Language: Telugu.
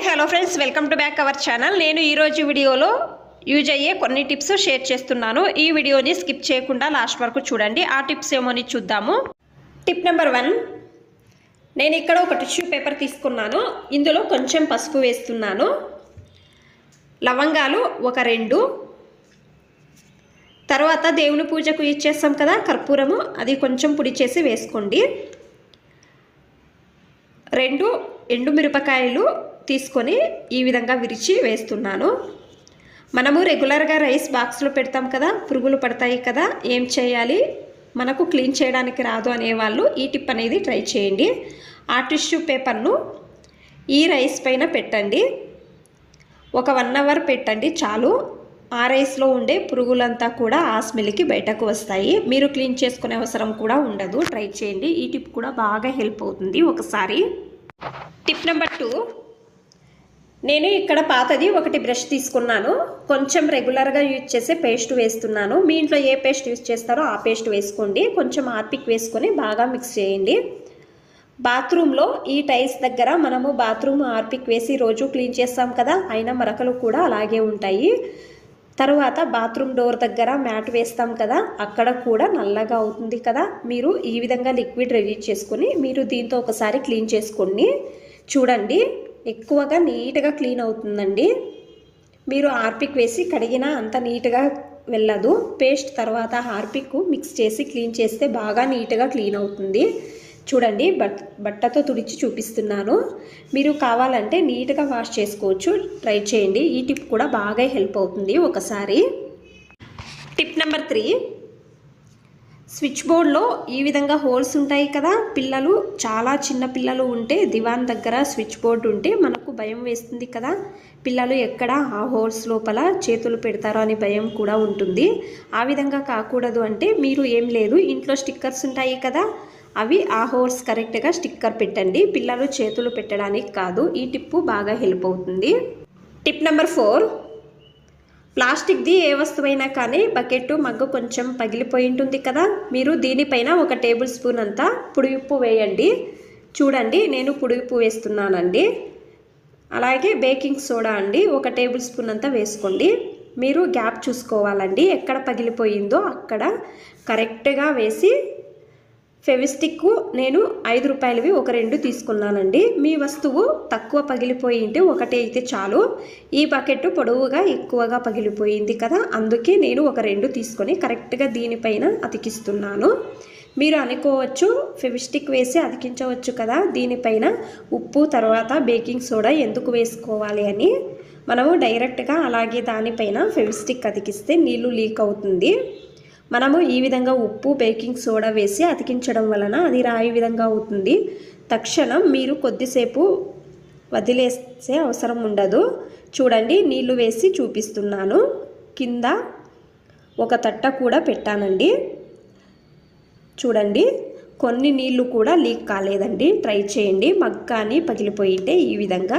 Hi hello friends welcome to back our channel నేను ఈరోజు వీడియోలో యూజ్ అయ్యే కొన్ని టిప్స్ షేర్ చేస్తున్నాను. ఈ వీడియోని స్కిప్ చేయకుండా లాస్ట్ వరకు చూడండి. ఆ టిప్స్ ఏమోని చూద్దాము. టిప్ నెంబర్ వన్ నేను ఇక్కడ ఒక టిష్యూ పేపర్ తీసుకున్నాను. ఇందులో కొంచెం పసుపు వేస్తున్నాను. లవంగాలు ఒక రెండు. తర్వాత దేవుని పూజకు ఇచ్చేస్తాం కదా కర్పూరము. అది కొంచెం పొడి చేసి వేసుకోండి. రెండు ఎండు మిరపకాయలు తీసుకొని ఈ విధంగా విరిచి వేస్తున్నాను. మనము రెగ్యులర్గా రైస్ బాక్స్లో పెడతాం కదా పురుగులు పడతాయి కదా ఏం చేయాలి? మనకు క్లీన్ చేయడానికి రాదు అనేవాళ్ళు ఈ టిప్ అనేది ట్రై చేయండి. ఆ టిష్యూ పేపర్ను ఈ రైస్ పైన పెట్టండి. ఒక వన్ అవర్ పెట్టండి చాలు. ఆ రైస్లో ఉండే పురుగులంతా కూడా ఆ స్మెల్కి బయటకు వస్తాయి. మీరు క్లీన్ చేసుకునే అవసరం కూడా ఉండదు. ట్రై చేయండి. ఈ టిప్ కూడా బాగా హెల్ప్ అవుతుంది ఒకసారి. Tip number two. నేను ఇక్కడ పాతది ఒకటి బ్రష్ తీసుకున్నాను. కొంచెం రెగ్యులర్గా యూజ్ చేసే పేస్ట్ వేస్తున్నాను. మీ ఇంట్లో ఏ పేస్ట్ యూజ్ చేస్తారో ఆ పేస్ట్ వేసుకోండి. కొంచెం ఆర్పిక్ వేసుకొని బాగా మిక్స్ చేయండి. బాత్రూంలో ఈ టైల్స్ దగ్గర మనము బాత్రూమ్ ఆర్పిక్ వేసి రోజు క్లీన్ చేస్తాం కదా అయినా మరకలు కూడా అలాగే ఉంటాయి. తర్వాత బాత్రూమ్ డోర్ దగ్గర మ్యాట్ వేస్తాం కదా అక్కడ కూడా నల్లగా అవుతుంది కదా. మీరు ఈ విధంగా లిక్విడ్ రెడీ చేసుకుని మీరు దీంతో ఒకసారి క్లీన్ చేసుకోండి. చూడండి. ఎక్కువగా నీట్గా క్లీన్ అవుతుందండి. మీరు హార్పిక్ వేసి కడిగినా అంత నీట్గా వెళ్ళదు. పేస్ట్ తర్వాత హార్పిక్ మిక్స్ చేసి క్లీన్ చేస్తే బాగా నీట్గా క్లీన్ అవుతుంది. చూడండి బట్ బట్టతో తుడిచి చూపిస్తున్నాను. మీరు కావాలంటే నీట్గా వాష్ చేసుకోవచ్చు. ట్రై చేయండి. ఈ టిప్ కూడా బాగా హెల్ప్ అవుతుంది ఒకసారి. Tip number three. స్విచ్ బోర్డ్లో ఈ విధంగా హోల్స్ ఉంటాయి కదా పిల్లలు చాలా చిన్న పిల్లలు ఉంటే దివాన్ దగ్గర స్విచ్ బోర్డు ఉంటే మనకు భయం వేస్తుంది కదా. పిల్లలు ఎక్కడ ఆ హోల్స్ లోపల చేతులు పెడతారో అని భయం కూడా ఉంటుంది. ఆ విధంగా కాకూడదు అంటే మీరు ఏం లేదు ఇంట్లో స్టిక్కర్స్ ఉంటాయి కదా. అవి ఆ హోల్స్ కరెక్ట్గా స్టిక్కర్ పెట్టండి. పిల్లలు చేతులు పెట్టడానికి కాదు ఈ టిప్పు బాగా హెల్ప్ అవుతుంది. Tip number four. ప్లాస్టిక్ది ఏ వస్తువైనా కానీ బకెట్ మగ్గు కొంచెం పగిలిపోయి ఉంటుంది కదా. మీరు దీనిపైన ఒక టేబుల్ స్పూన్ అంతా పుడిఉప్పు వేయండి. చూడండి నేను పుడిఉప్పు వేస్తున్నానండి. అలాగే బేకింగ్ సోడా అండి ఒక టేబుల్ స్పూన్ అంతా వేసుకోండి. మీరు గ్యాప్ చూసుకోవాలండి ఎక్కడ పగిలిపోయిందో అక్కడ కరెక్ట్గా వేసి ఫెవిస్టిక్ నేను ఐదు రూపాయలవి ఒక రెండు తీసుకున్నానండి. మీ వస్తువు తక్కువ పగిలిపోయి ఉంటే ఒకటే అయితే చాలు. ఈ బకెట్ పొడవుగా ఎక్కువగా పగిలిపోయింది కదా అందుకే నేను ఒక రెండు తీసుకొని కరెక్ట్గా దీనిపైన అతికిస్తున్నాను. మీరు అనుకోవచ్చు ఫెవిస్టిక్ వేసి అతికించవచ్చు కదా దీనిపైన ఉప్పు తర్వాత బేకింగ్ సోడా ఎందుకు వేసుకోవాలి అని. మనము డైరెక్ట్గా అలాగే దానిపైన ఫెవిస్టిక్ అతికిస్తే నీళ్ళు లీక్ అవుతుంది. మనము ఈ విధంగా ఉప్పు బేకింగ్ సోడా వేసి అతికించడం వలన అది రాయి విధంగా అవుతుంది. తక్షణం మీరు కొద్దిసేపు వదిలేసే అవసరం ఉండదు. చూడండి నీళ్ళు వేసి చూపిస్తున్నాను. కింద ఒక తట్ట కూడా పెట్టానండి. చూడండి కొన్ని నీళ్ళు కూడా లీక్ కాలేదండి. ట్రై చేయండి. మగ్గాని పగిలిపోయింటే ఈ విధంగా